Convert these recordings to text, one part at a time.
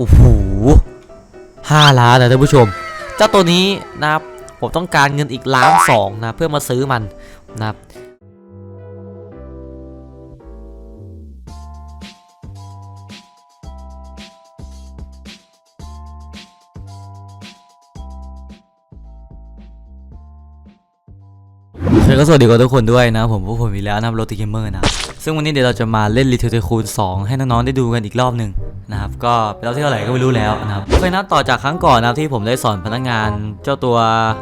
โอ้โหห้าล้านนะท่านผู้ชม เจ้าตัวนี้นะครับผมต้องการเงินอีกล้านสองนะเพื่อมาซื้อมันนะครับ ก็สวัสดีกับทุกคนด้วยนะผมพวกผมอีกแล้วนะครับโรติเกมเมอร์นะซึ่งวันนี้เดี๋ยวเราจะมาเล่น Little Tycoon 2ให้น้องๆได้ดูกันอีกรอบหนึ่งนะครับก็เป็นรอบที่เท่าไหร่ก็ไม่รู้แล้วนะครับโอเคนะต่อจากครั้งก่อนนะครับที่ผมได้สอนพนักงานเจ้าตัว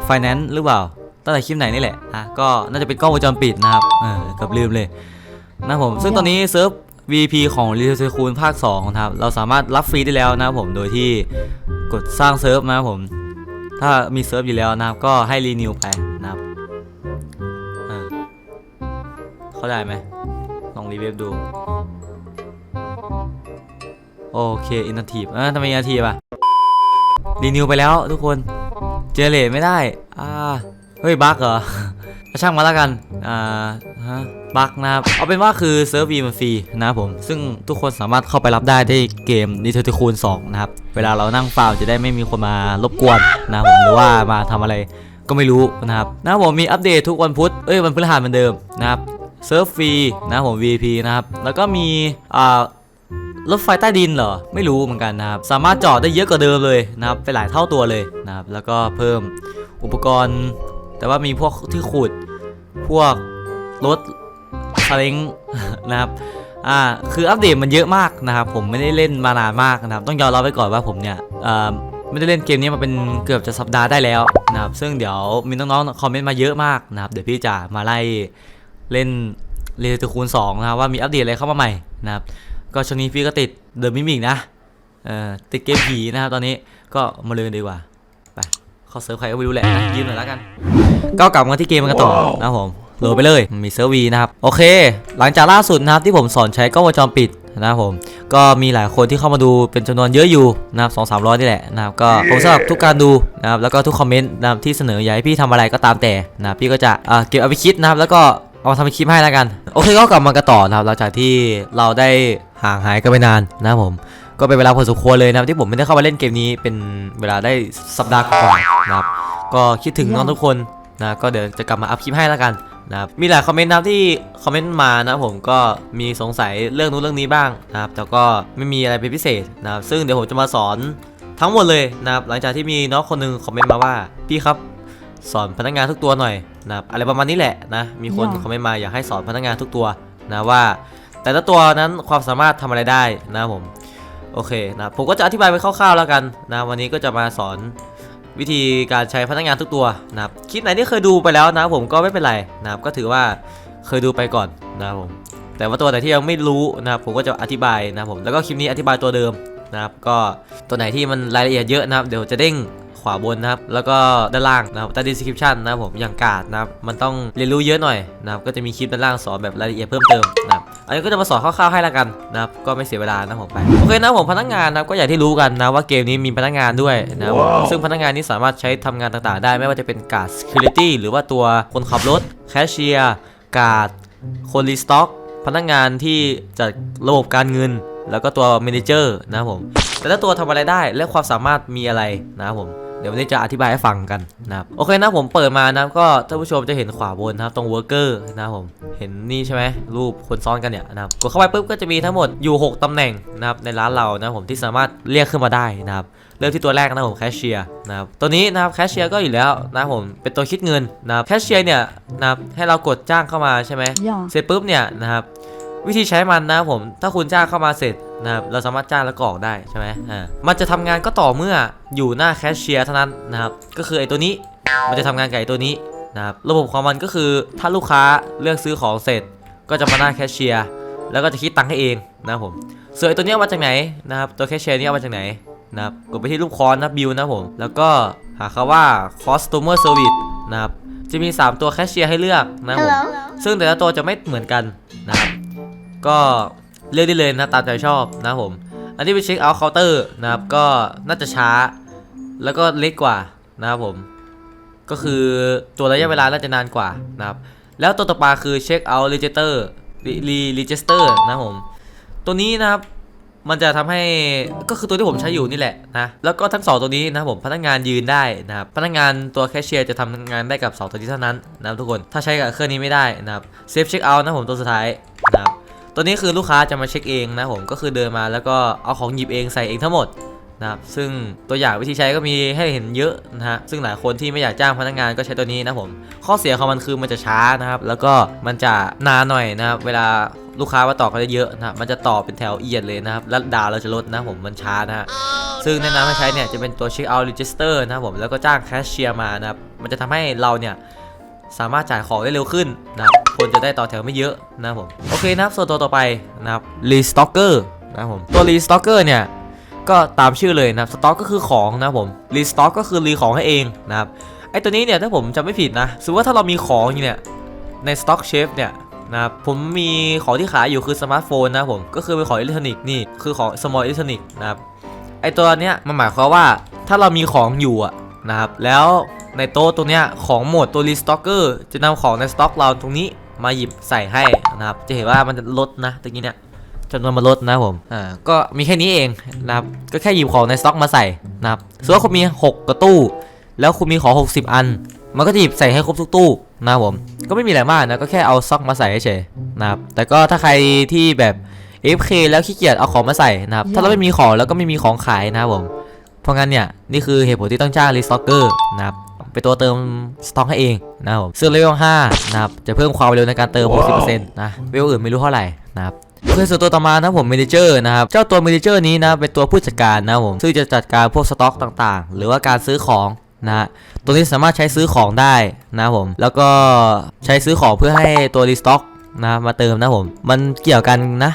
Finance หรือเปล่าตั้งแต่คลิปไหนนี่แหละอะก็น่าจะเป็นกล้องวงจรปิดนะครับเออกับลืมเลยนะผมซึ่งตอนนี้เซิร์ฟ VP ของ Little Tycoon ภาค2นะครับเราสามารถรับฟรีได้แล้วนะครับผมโดยที่กดสร้างเซิร์ฟนะครับผมถ้ามีเซิร์ฟอยู่แล้วนะครับก็ให้รีนิวไปนะครับ เข้าได้ไหมลองรีเวฟดู โอเคอินนาทีฟเออทำไมอินนาทีฟอะรีนิวไปแล้วทุกคน เจเนเรตไม่ได้ อ่า เฮ้ยบั๊กเหรอ ช่างมาแล้วกัน อ่า ฮะ บั๊กนะครับ เอาเป็นว่าคือเซิร์ฟวีมันฟรีนะครับผม ซึ่งทุกคนสามารถเข้าไปรับได้ที่เกม n i t e r คูณ2นะครับ เวลาเรานั่งฟาร์มจะได้ไม่มีคนมารบกวนนะครับผม หรือว่ามาทำอะไรก็ไม่รู้นะครับ นะครับผมมีอัปเดตทุกวันพุธ เอ้ยวันพฤหัสเหมือนเดิมนะครับ เซิร์ฟฟรีนะผม VIP นะครับ แล้วก็มีอ่ารถไฟใต้ดินเหรอ ไม่รู้เหมือนกันนะครับ สามารถจอดได้เยอะกว่าเดิมเลยนะครับ ไปหลายเท่าตัวเลยนะครับ แล้วก็เพิ่มอุปกรณ์ แต่ว่ามีพวกที่ขุด พวกรถซาเล้งนะครับอ่าคืออัปเดตมันเยอะมากนะครับ ผมไม่ได้เล่นมานานมากนะครับ ต้องยอมรับไว้ก่อนว่าผมเนี่ยอ่าไม่ได้เล่นเกมนี้มาเป็นเกือบจะสัปดาห์ได้แล้วนะครับ ซึ่งเดี๋ยวมีน้องๆคอมเมนต์มาเยอะมากนะครับ เดี๋ยวพี่จะมาไล่ เล่นเรตคูณ2นะครับว่ามีอัปเดตอะไรเข้ามาใหม่นะครับก็ช่วงนี้พี่ก็ติดเดอะมิมิกนะเอ่อติดเกมผีนะครับตอนนี้ก็มาเลยกันดีกว่าไปเข้าเซิร์ฟใครก็ไม่รู้แหละนะยืมหน่อยแล้วกันก็กลับมาที่เกมกันต่อนะครับผมโหลดไปเลยมีเซิร์ฟวีนะครับโอเค หลังจากล่าสุดนะครับที่ผมสอนใช้กล้องวงจรปิดนะครับผมก็มีหลายคนที่เข้ามาดูเป็นจำนวนเยอะอยู่นะครับสองสามร้อยนี่แหละนะครับก็ผมสำหรับทุกการดูนะครับแล้วก็ทุกคอมเมนต์นะครับที่เสนออยากให้พี่ทำอะไรก็ตามแต่นะครับพี่ก็จะอ่าเก็บเอาไปคิดนะครับแล้วก็ เอามาทำเป็นคลิปให้แล้วกัน โอเคก็กลับมากันต่อนะครับหลังจากที่เราได้ห่างหายกันไปนานนะผม ก็เป็นเวลาพอสมควรเลยนะครับที่ผมไม่ได้เข้ามาเล่นเกมนี้เป็นเวลาได้สัปดาห์กว่านะครับก็คิดถึงน้องทุกคนนะก็เดี๋ยวจะกลับมาอัพคลิปให้แล้วกันนะครับมีหลายคอมเมนต์นะที่คอมเมนต์มานะผมก็มีสงสัยเรื่องนู้นเรื่องนี้บ้างนะครับแต่ก็ไม่มีอะไรเป็นพิเศษนะครับซึ่งเดี๋ยวผมจะมาสอนทั้งหมดเลยนะครับหลังจากที่มีน้องคนหนึงคอมเมนต์มาว่าพี่ครับสอนพนักงานทุกตัวหน่อย นะครับอะไรประมาณนี้แหละนะมีคนคอมเมนต์มาอยากให้สอนพนักงานทุกตัวนะว่า แต่ละตัวนั้นความสามารถทำอะไรได้นะครับผมโอเคนะผมก็จะอธิบายไปคร่าวๆแล้วกันนะวันนี้ก็จะมาสอนวิธีการใช้พนักงานทุกตัวนะครับคลิปไหนที่เคยดูไปแล้วนะผมก็ไม่เป็นไรนะครับก็ถือว่าเคยดูไปก่อนนะครับผมแต่ว่าตัวไหนที่ยังไม่รู้นะครับผมก็จะอธิบายนะครับผมแล้วก็คลิปนี้อธิบายตัวเดิมนะครับก็ตัวไหนที่มันรายละเอียดเยอะนะครับเดี๋ยวจะเด้ง ขวาบนนะครับ แล้วก็ด้านล่างนะครับใต้ description นะครับผมอย่างกาดนะครับมันต้องเรียนรู้เยอะหน่อยนะครับก็จะมีคลิปด้านล่างสอนแบบรายละเอียดเพิ่มเติมนะครับอันนี้ก็จะมาสอนคร่าวๆให้ละกันนะครับก็ไม่เสียเวลานะผมไปโอเคนะผมพนักงานนะครับก็อย่างที่รู้กันนะว่าเกมนี้มีพนักงานด้วยนะครับผมซึ่งพนักงานนี้สามารถใช้ทำงานต่างๆ ได้ไม่ว่าจะเป็นการ์ด security หรือว่าตัวคนขับรถแคชเชียร์การ์ดคนรีสต็อกพนักงานที่จัดระบบการเงิน แล้วก็ตัว manager นะครับผมแต่ละตัวทำอะไรได้และความสามารถมีอะไรนะครับผม เดี๋ยววันนี้จะอธิบายให้ฟังกันนะครับโอเคนะผมเปิดมานะครับก็ท่านผู้ชมจะเห็นขวาบนนะครับตรง worker นะครับผมเห็นนี่ใช่ไหมรูปคนซ้อนกันเนี่ยนะครับกดเข้าไปปุ๊บก็จะมีทั้งหมดอยู่ 6ตำแหน่งนะครับในร้านเรานะครับผมที่สามารถเรียกขึ้นมาได้นะครับเริ่มที่ตัวแรกนะครับผมแคชเชียร์นะครับตัวนี้นะครับแคชเชียร์ก็อยู่แล้วนะครับผมเป็นตัวคิดเงินนะครับแคชเชียร์เนี่ยนะครับให้เรากดจ้างเข้ามาใช่ไหม Yeah. เสร็จปุ๊บเนี่ยนะครับ วิธีใช้มันนะครับผมถ้าคุณจ้างเข้ามาเสร็จนะครับเราสามารถจ้างแล้วก็ออกได้ใช่ไหมอ่ามันจะทำงานก็ต่อเมื่ออยู่หน้าแคชเชียร์เท่านั้นนะครับก็คือไอ้ตัวนี้มันจะทำงานกับไอ้ตัวนี้นะครับระบบของมันก็คือถ้าลูกค้าเลือกซื้อของเสร็จ ก็จะมาหน้าแคชเชียร์แล้วก็จะคิดตังค์ให้เองนะครับผมส่วนไอ้ตัวนี้เอามาจากไหนนะครับตัวแคชเชียร์นี้เอามาจากไหนนะครับกดไปที่รูปคอนนะบิลนะครับผมแล้วก็หาคำว่า customer service นะครับจะมี 3 ตัวแคชเชียร์ให้เลือกนะครับผมซึ่งแต่ละตัวจะไม่เหมือนกันนะครับ ก็เลือกได้เลยนะตามใจชอบนะผม อันนี้เป็นเช็คเอาท์เคาน์เตอร์นะครับก็น่าจะช้า แล้วก็เล็กกว่านะครับผม ก็คือตัวระยะเวลาน่าจะนานกว่านะครับ แล้วตัวต่อมาคือเช็คเอาท์รีเจสเตอร์รีรีเจสเตอร์นะผม ตัวนี้นะครับมันจะทำให้ก็คือตัวที่ผมใช้อยู่นี่แหละนะแล้วก็ทั้งสองตัวนี้นะผมพนักงานยืนได้นะครับพนักงานตัวแคชเชียร์จะทำงานได้กับสองตัวนี้เท่านั้นนะครับทุกคนถ้าใช้กับเครื่องนี้ไม่ได้นะครับเซฟเช็คเอาท์นะผมตัวสุดท้ายนะครับ ตัวนี้คือลูกค้าจะมาเช็คเองนะผมก็คือเดินมาแล้วก็เอาของหยิบเองใส่เองทั้งหมดนะครับซึ่งตัวอย่างวิธีใช้ก็มีให้เห็นเยอะนะฮะซึ่งหลายคนที่ไม่อยากจ้างพนักงานก็ใช้ตัวนี้นะผมข้อเสียของมันคือมันจะช้านะครับแล้วก็มันจะนานหน่อยนะครับเวลาลูกค้ามาต่อกันเยอะๆนะครับมันจะต่อเป็นแถวเอียดเลยนะครับแล้วดาวเราจะลดนะผมมันช้านะฮะซึ่งแนะนำให้ใช้เนี่ยจะเป็นตัว check out register นะครับผมแล้วก็จ้างแคชเชียร์มานะครับมันจะทำให้เราเนี่ย สามารถจ่ายของได้เร็วขึ้นนะครับคนจะได้ต่อแถวไม่เยอะนะครับผมโอเคนะครับส่วนตัวต่อไปนะครับ restocker นะครับผมตัว restocker เนี่ยก็ตามชื่อเลยนะครับสต็อกก็คือของนะครับผมรีสต็อกก็คือรีของให้เองนะครับไอตัวนี้เนี่ยถ้าผมจำไม่ผิดนะสมมติว่าถ้าเรามีของอยู่เนี่ยในสต็อกเชฟเนี่ยนะครับผมมีของที่ขายอยู่คือสมาร์ทโฟนนะผมก็คือเป็นของอิเล็กทรอนิกส์นี่คือของ small อิเล็กทรอนิกส์นะครับไอตัวเนี้ยมันหมายความว่าถ้าเรามีของอยู่อะนะครับแล้ว ในโต๊ะตรงเนี้ยของหมดตัวรีสต็อกเกอร์จะนำของในสต็อกเราตรงนี้มาหยิบใส่ให้นะครับ จะเห็นว่ามันจะลดนะตรงนี้เนี่ยจำนวนมาลดนะครับผม อ่า ก็มีแค่นี้เองนะครับ ก็แค่หยิบของในสต็อกมาใส่นะครับสมมติว่าคุณมี 6กระตู้ แล้วคุณมีของ 60 อัน มันก็จะหยิบใส่ให้ครบทุกตู้นะครับผม ก็ไม่มีอะไรมากนะ ก็แค่เอาสต็อกมาใส่เฉยๆนะครับ แต่ก็ถ้าใครที่แบบ AFK แล้วขี้เกียจเอาของมาใส่นะครับ ถ้าเราไม่มีของแล้วก็ไม่มีของขายนะครับผม เพราะงั้นเนี่ยนี่คือเหตุผลที่ต้องจ้างรีสต็อกเกอร์นะครับ เป็นตัวเติมสต็อกให้เองนะครับผมซึ่งเลเวล5นะครับจะเพิ่มความเร็วในการเติม 60%นะเวลอื่นไม่รู้เท่าไหร่นะครับโอเคส่วนตัวต่อมานะครับผม m ม n เจอร์นะครับ เจ้าตัว m ม n เจอร์นี้นะเป็นตัวผู้จัดการนะครับผมซึ่งจะจัดการพวกสต็อกต่างๆ หรือว่าการซื้อของนะฮะตัวนี้สามารถใช้ซื้อของได้นะครับผม แล้วก็ใช้ซื้อของเพื่อให้ตัวรีสต็อกนะมาเติมนะครับผม มันเกี่ยวกันนะ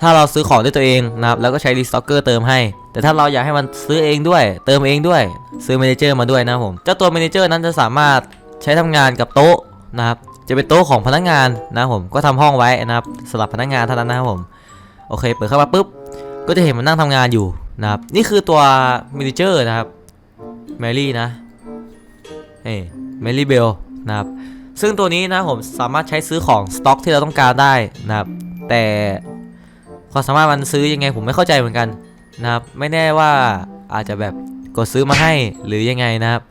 ถ้าเราซื้อของด้วยตัวเองนะครับแล้วก็ใช้รีสต็อกเกอร์เติมให้ แต่ถ้าเราอยากให้มันซื้อเองด้วย เติมเองด้วยซื้อ m ม n เจอร์มาด้วยนะผมเจ้าตัว m ม n เจอร์นั้นจะสามารถใช้ทำงานกับโต๊ะนะครับจะเป็นโต๊ะของพนักงานนะผมก็ทำห้องไว้นะครับสำหรับพนักงานเท่านั้นนะครับผมโอเค เปิดเข้ามาปุ๊บก็จะเห็นมันนั่งทำงานอยู่นะครับนี่คือตัวเมนเจอร์นะครับแมรี่นะเอ้แมรี่เบลนะครับซึ่งตัวนี้นะผมสามารถใช้ซื้อของสต็อกที่เราต้องการได้นะครับแต่ ความสามารถมันซื้อยังไงผมไม่เข้าใจเหมือนกันนะครับ ไม่แน่ว่าอาจจะแบบกดซื้อมาให้หรือยังไงนะครับ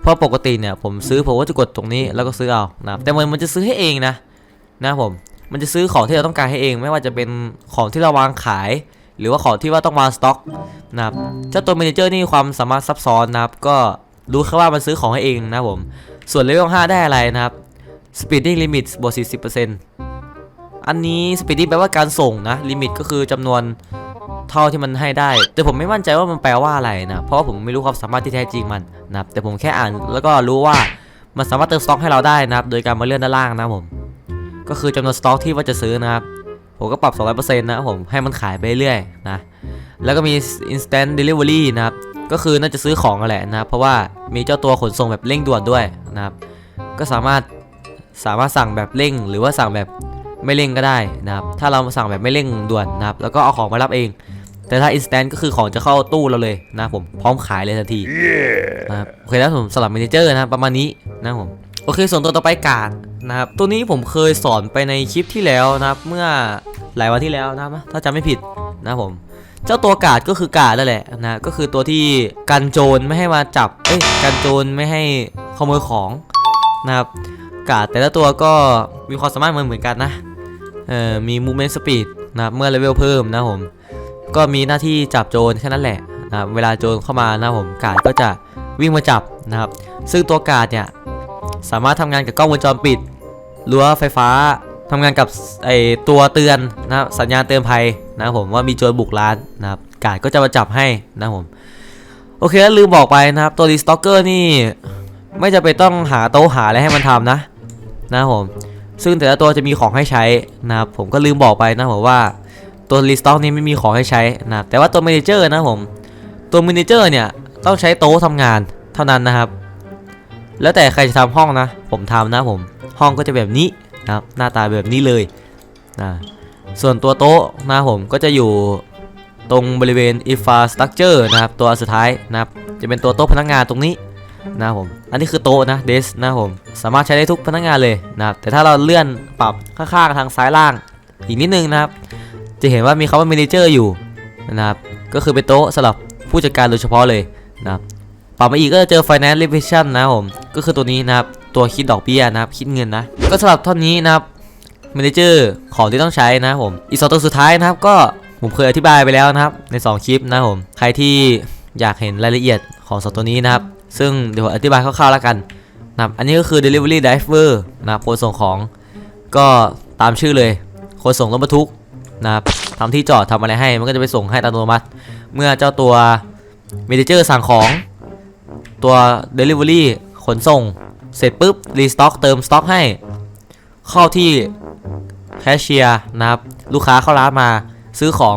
เพราะปกติเนี่ยผมซื้อผมก็จะกดตรงนี้แล้วก็ซื้อเอานะครับแต่มันมันจะซื้อให้เองนะนะผมมันจะซื้อของที่เราต้องการให้เอง ไม่ว่าจะเป็นของที่เราวางขาย หรือว่าของที่ว่าต้องวางสต็อกนะครับเจ้าตัวเมนเจอร์นี่ความสามารถซับซ้อนนะครับ ก็รู้แค่ว่ามันซื้อของให้เองนะผมส่วนเลเวล5ได้อะไรนะครับ speeding limit บวก40% อันนี้ speeding แปลว่าการส่งนะ limit ก็คือจำนวนเท่าที่มันให้ได้ แต่ผมไม่มั่นใจว่ามันแปลว่าอะไรนะ เพราะว่าผมไม่รู้ความสามารถที่แท้จริงมันนะครับแต่ผมแค่อ่านแล้วก็รู้ว่ามันสามารถเติมสต็อกให้เราได้นะครับ โดยการมาเลื่อนด้านล่างนะผม ก็คือจำนวนสต็อกที่ว่าจะซื้อนะครับ ผมก็ปรับ 200%นะครับผมให้มันขายไปเรื่อยนะ แล้วก็มี instant delivery นะครับ ก็คือน่าจะซื้อของกันแหละนะครับเพราะว่ามีเจ้าตัวขนส่งแบบเร่งด่วนด้วยนะครับ ก็สามารถสามารถสั่งแบบเร่ง หรือว่าสั่งแบบ ไม่เร่งก็ได้นะครับ ถ้าเราสั่งแบบไม่เร่งด่วนนะครับ แล้วก็เอาของมารับเอง แต่ถ้า instant ก็คือของจะเข้าตู้เราเลยนะครับผมพร้อมขายเลยทันทีนะครับโอเคแล้วผมสลับเมนเจอร์นะครับประมาณนี้นะครับผมโอเคส่วนตัวต่อไปการดนะครับตัวนี้ผมเคยสอนไปในคลิปที่แล้วนะครับเมื่อหลายวันที่แล้วนะครับถ้าจำไม่ผิดนะครับผมเจ้าตัวการ์ดก็คือการ์ดนั่นแหละนะก็คือตัวที่กันโจรไม่ให้มาจับเอ้ยกันโจรไม่ให้ขโมยของนะครับการ์ดแต่ละตัวก็มีความสามารถเหมือนเหมือนกันนะ เอ่อมี movement speed นะครับเมื่อเลเวลเพิ่มนะผม ก็มีหน้าที่จับโจรแค่นั้นแหละนะเวลาโจรเข้ามานะผมกาดก็จะวิ่งมาจับนะครับ ซึ่งตัวกาดเนี่ยสามารถทำงานกับกล้องวงจรปิดรั้วไฟฟ้าทำงานกับไอตัวเตือนนะสัญญาณเตือนภัยนะครับผมว่ามีโจรบุกร้านนะครับกาดก็จะมาจับให้นะผมโอเคแล้วลืมบอกไปนะครับตัวรีสต็อกเกอร์นี่ไม่จะไปต้องหาโต๊ะหาอะไรให้มันทำนะนะผม ซึ่งแต่ละตัวจะมีของให้ใช้นะครับผมก็ลืมบอกไปนะผมว่าตัวรีสต็อกนี้ไม่มีของให้ใช้นะแต่ว่าตัว m ม n เจอร์นะผมตัว m ม n เจอร์เนี่ยต้องใช้โต๊ะทำงานเท่านั้นนะครับ แล้วแต่ใครจะทำห้องนะ ผมทำนะผมห้องก็จะแบบนี้นะครับหน้าตาแบบนี้เลยนะส่วนตัวโต๊ะนะผมก็จะอยู่ตรงบริเวณ infrastructure นะครับตัวสุดท้ายนะครับจะเป็นตัวโต๊ะพนักงานตรงนี้ นะครับผม อันนี้คือโต๊ะนะเดสนะครับผม สามารถใช้ได้ทุกพนักงานเลยนะครับ แต่ถ้าเราเลื่อนปรับข้างๆทางซ้ายล่างอีกนิดนึงนะครับ จะเห็นว่ามีคำว่า manager อยู่นะครับ ก็คือเป็นโต๊ะสำหรับผู้จัดการโดยเฉพาะเลยนะครับปรับมาอีกก็จะเจอ finance revision นะครับผม ก็คือตัวนี้นะครับ ตัวคิดดอกเบี้ยนะครับ คิดเงินนะ ก็สำหรับท่อนนี้นะครับ manager ของที่ต้องใช้นะครับผม อีกสองตัวสุดท้ายนะครับ ก็ผมเคยอธิบายไปแล้วนะครับ ใน 2 คลิปนะครับผม ใครที่อยากเห็นรายละเอียดของสองตัวนี้นะครับ ซึ่งเดี๋ยวอธิบายคร่าวๆแล้วกันนะครับอันนี้ก็คือ delivery driver นะครับคนส่งของก็ตามชื่อเลย คนส่งรถบรรทุกนะครับทำที่จอดทำอะไรให้มันก็จะไปส่งให้อัตโนมัติ เมื่อเจ้าตัว manager สั่งของตัว delivery ขนส่ง เสร็จปุ๊บ restock เติมสต็อกให้ เข้าที่แคชเชียร์นะครับ ลูกค้าเข้าร้านมาซื้อของ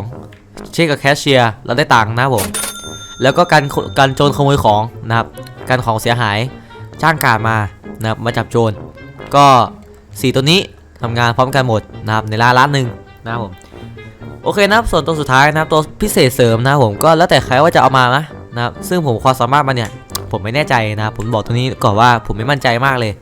เช็คกับแคชเชียร์เราได้ตังค์นะผม แล้วก็การการโจรขโมยของนะครับ การของเสียหายจ้างการมานะครับมาจับโจรก็สี่ตัวนี้ทำงานพร้อมกันหมดนะครับในร้านร้านหนึ่งนะครับผมโอเคนะครับส่วนตัวสุดท้ายนะครับตัวพิเศษเสริมนะครับผมก็แล้วแต่ใครว่าจะเอามานะนะครับซึ่งผมความสามารถมันเนี่ยผมไม่แน่ใจนะครับผมบอกตรงนี้ก่อนว่าผมไม่มั่นใจมากเลย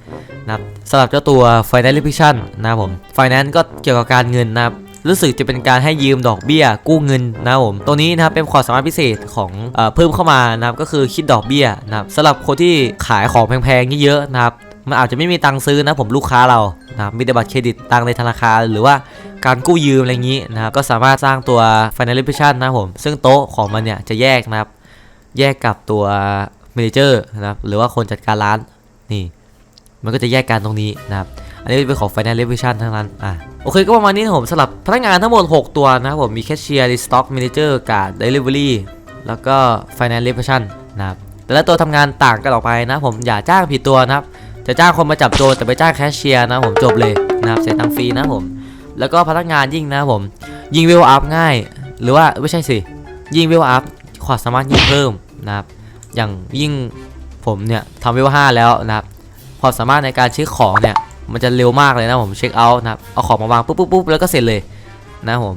นะครับสำหรับเจ้าตัว Finance Revision นะครับผม Finance ก็เกี่ยวกับการเงินนะครับ รู้สึกจะเป็นการให้ยืมดอกเบี้ย กู้เงินนะครับผมตัวนี้นะครับเป็นความสามารถพิเศษของเอเพิ่มเข้ามานะครับก็คือคิดดอกเบี้ยนะครับสำหรับคนที่ขายของแพงๆเยอะๆนะครับมันอาจจะไม่มีตังค์ซื้อนะผมลูกค้าเรานะครับมีแต่บัตรเครดิตตังค์ในธนาคารหรือว่าการกู้ยืมอะไรอย่างนี้นะครับก็สามารถสร้างตัว Finance Revision นะผม ซึ่งโต๊ะของมันเนี่ยจะแยกนะครับ แยกกับตัว Manager นะครับหรือว่าคนจัดการร้านนี่ มันก็จะแยกกันตรงนี้นะครับ นนี้เป็นของ Finance Revision ทั้งนั้น อะ โอเคก็ประมาณนี้นะผมสำหรับพนักงานทั้งหมด 6 ตัวนะครับผมมี Cashier Stock Manager กับ Delivery แล้วก็ Finance Revision นะครับแต่ละตัวทำงานต่างกันออกไปนะผมอย่าจ้างผิดตัวนะครับจะจ้างคนมาจับโจรแต่ไปจ้างแคชเชียร์นะผมจบเลยนะครับเสียตังฟรีนะผม แล้วก็พนักงานยิ่งนะผม ยิ่งเวอัพง่าย หรือว่าไม่ใช่สิ ยิ่งเวอัพความสามารถยิ่งเพิ่มนะครับ อย่างยิ่งผมเนี่ยทำเวห้าแล้วนะครับความสามารถในการช็คของเนี่ย มันจะเร็วมากเลยนะผมเช็คเอาท์นะครับเอาของมาวางปุ๊บปุ๊บปุ๊บแล้วก็เสร็จเลยนะผม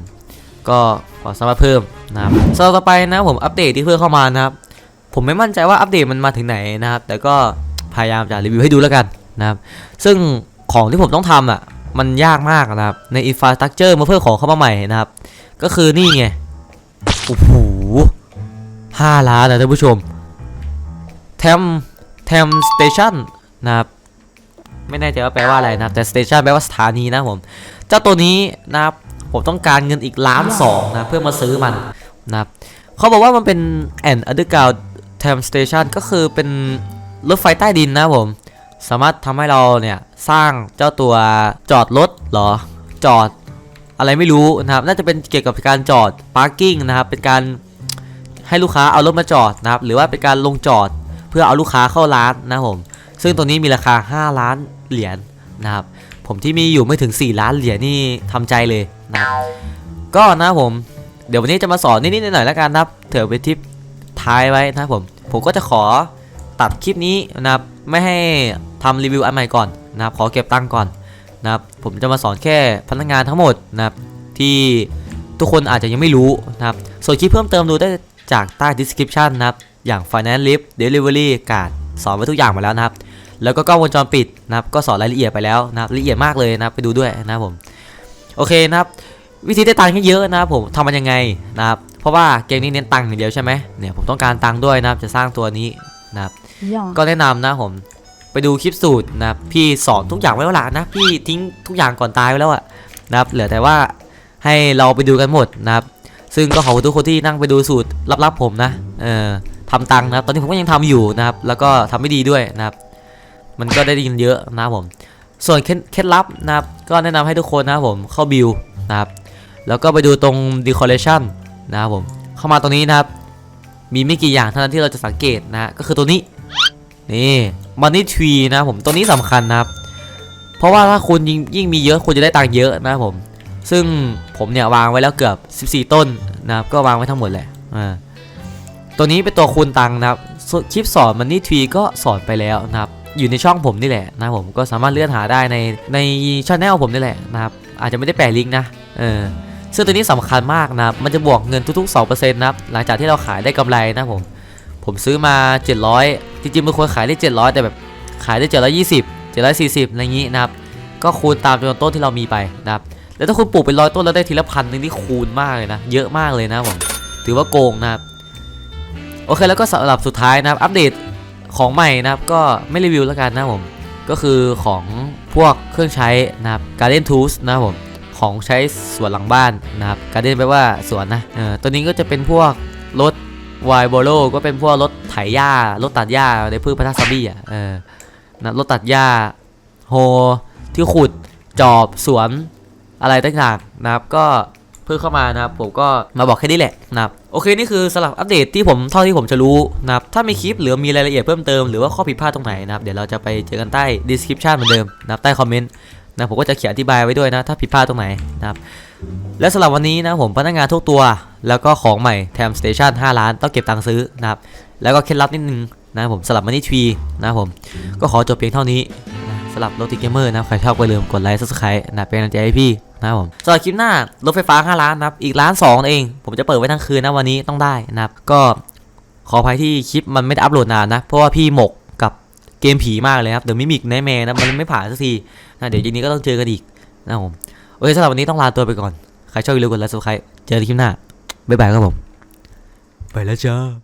ก็ความสามารถเพิ่มนะครับสำหรับต่อไปนะผมอัปเดตที่เพิ่มเข้ามานะครับผมไม่มั่นใจว่าอัปเดตมันมาถึงไหนนะครับ แต่ก็พยายามจะรีวิวให้ดูแล้วกันนะครับ ซึ่งของที่ผมต้องทำอะมันยากมากนะครับ ในอินฟราสตรักเจอร์มาเพิ่มของเข้ามาใหม่นะครับ ก็คือนี่ไงโอ้โหห้าล้านนะท่านผู้ชมแทมแทมสเตชันนะครับ ไม่แน่ใจว่าแปลว่าอะไรนะแต่สเตชันแปลว่าสถานีนะผม เจ้าตัวนี้นะครับผมต้องการเงินอีกล้านสองนะเพื่อมาซื้อมันนะครับเขาบอกว่ามันเป็น an underground time station ก็คือเป็นรถไฟใต้ดินนะผม สามารถทำให้เราเนี่ยสร้างเจ้าตัวจอดรถหรอจอดอะไรไม่รู้นะครับน่าจะเป็นเกี่ยวกับการจอด parking นะครับเป็นการให้ลูกค้าเอารถมาจอดนะครับหรือว่าเป็นการลงจอดเพื่อเอาลูกค้าเข้าร้านนะผม ซึ่งตัวนี้มีราคา 5 ล้านเหรียญนะครับผมที่มีอยู่ไม่ถึง 4 ล้านเหรียญนี่ทำใจเลยนะก็นะผมเดี๋ยววันนี้จะมาสอนนิดๆหน่อยๆแล้วกันนะครับเถือไปทิปท้ายไว้นะผมผมก็จะขอตัดคลิปนี้นะครับไม่ให้ทำรีวิวอันใหม่ก่อนนะครับขอเก็บตังค์ก่อนนะครับผมจะมาสอนแค่พนักงานทั้งหมดนะครับที่ทุกคนอาจจะยังไม่รู้นะครับส่วนคลิปเพิ่มเติมดูได้จากใต้ description นะครับอย่าง finance lift delivery card สอนไว้ทุกอย่างมาแล้วนะครับ แล้วก็กล้องวงจรปิดนะครับก็สอนรายละเอียดไปแล้วนะครับละเอียดมากเลยนะครับไปดูด้วยนะครับผมโอเคนะครับวิธีได้ตังค์เยอะๆนะครับผมทำมันยังไงนะครับเพราะว่าเกมนี้เน้นตังค์อย่างเดียวใช่ไหมเนี่ยผมต้องการตังค์ด้วยนะครับจะสร้างตัวนี้นะครับ Ja. ก็แนะนำนะผมไปดูคลิปสูตรนะครับพี่สอนทุกอย่างไว้แล้วล่ะนะพี่ทิ้งทุกอย่างก่อนตายไว้แล้วอะนะครับเหลือแต่ว่าให้เราไปดูกันหมดนะครับซึ่งก็ขอบคุณทุกคนที่นั่งไปดูสูตรลับๆผมนะเออทำตังค์นะครับตอนนี้ผมก็ยังทำอยู่นะครับแล้วก็ทำไม่ดีด้วยนะครับ มันก็ได้ยินเยอะนะผม ส่วนเคล็ดลับนะครับ ก็แนะนำให้ทุกคนนะผมเข้าบิลนะครับ แล้วก็ไปดูตรง decoration นะครับผม เข้ามาตรงนี้นะครับ มีไม่กี่อย่างเท่านั้นที่เราจะสังเกตนะก็คือตัวนี้ นี่มันนี่ทรีนะผมตัวนี้สำคัญนะครับ เพราะว่าถ้าคุณยิ่งยิ่งมีเยอะคุณจะได้ตังค์เยอะนะผม ซึ่งผมเนี่ยวางไว้แล้วเกือบ 14 ต้นนะครับ ก็วางไว้ทั้งหมดแหละอ่าตัวนี้เป็นตัวคูณตังค์นะครับคลิปสอนมันนี่ทรีก็สอนไปแล้วนะครับ อยู่ในช่องผมนี่แหละนะผมก็สามารถเลื่อนหาได้ในในช่องแนลผมนี่แหละนะครับอาจจะไม่ได้แปะลิงก์นะเออซึ่งตัวนี้สำคัญมากนะครับมันจะบวกเงินทุกๆ2%นะครับหลังจากที่เราขายได้กำไรนะผมผมซื้อมา 700 จริงๆมันควรขายได้ 700 แต่แบบขายได้ 720 740อะไรอย่างนี้นะครับก็คูณตามจำนวนต้นที่เรามีไปนะครับแล้วถ้าคุณปลูกเป็นร้อยต้นแล้วได้ทีละพันนึงนี่คูณมากเลยนะ เยอะมากเลยนะผมถือว่าโกงนะครับโอเคแล้วก็สำหรับสุดท้ายนะครับอัปเดต ของใหม่นะครับก็ไม่รีวิวแล้วกันนะผม ก็คือของพวกเครื่องใช้นะครับ Garden Tools นะผมของใช้สวนหลังบ้านนะครับ Garden แปลว่าสวนนะเออตัวนี้ก็จะเป็นพวกรถวายโบโลก็เป็นพวกรถไถหญ้ารถตัดหญ้าในพืชพันธุ์ซาบี้อะเออนะรถตัดหญ้าโฮที่ขุดจอบสวนอะไรต่างๆนะครับ ก็เพิ่งเข้ามานะครับ ผมก็มาบอกแค่นี้แหละนะครับ โอเคนี่คือสลับอัปเดตที่ผมเท่าที่ผมจะรู้นะครับถ้ามีคลิปหรือมีรายละเอียดเพิ่มเติมหรือว่าข้อผิดพลาดตรงไหนนะครับเดี๋ยวเราจะไปเจอกันใต้ description เหมือนเดิมนะครับใต้คอมเมนต์นะผมก็จะเขียนอธิบายไว้ด้วยนะ ถ้าผิดพลาดตรงไหนนะครับและสำหรับวันนี้นะผมพนักงานทุกตัว แล้วก็ของใหม่แทมสเตชัน5ล้านต้องเก็บตังค์ซื้อนะครับแล้วก็เคล็ดลับนิดนึงนะผมสลับมานี่ทวีนะผมก็ขอจบเพียงเท่านี้นะสำหรับโรติเกมเมอร์นะใครชอบก็อย่าลืมกดไลค์ subscribe นะเป็นกำลังใจให้พี่ นะครับผมสำหรับคลิปหน้ารถไฟฟ้า5ล้านนะครับอีกล้าน2เอง ผมจะเปิดไว้ทั้งคืนนะวันนี้ต้องได้นะครับก็ขออภัยที่คลิปมันไม่ได้อัปโหลดนานนะ เพราะว่าพี่หมกกับเกมผีมากเลยครับเดี๋ยวมิมิกไนแมร์นะมันไม่ผ่านสักทีนะเดี๋ยวย็นนี้ก็ต้องเจอกันอีกนะครับผมโอเคสำหรับวันนี้ต้องลาตัวไปก่อนใครชอบอย่าลืมกดไลค์ subscribe เจอกันคลิปหน้าบ๊ายบายครับผมไปแล้วจ้า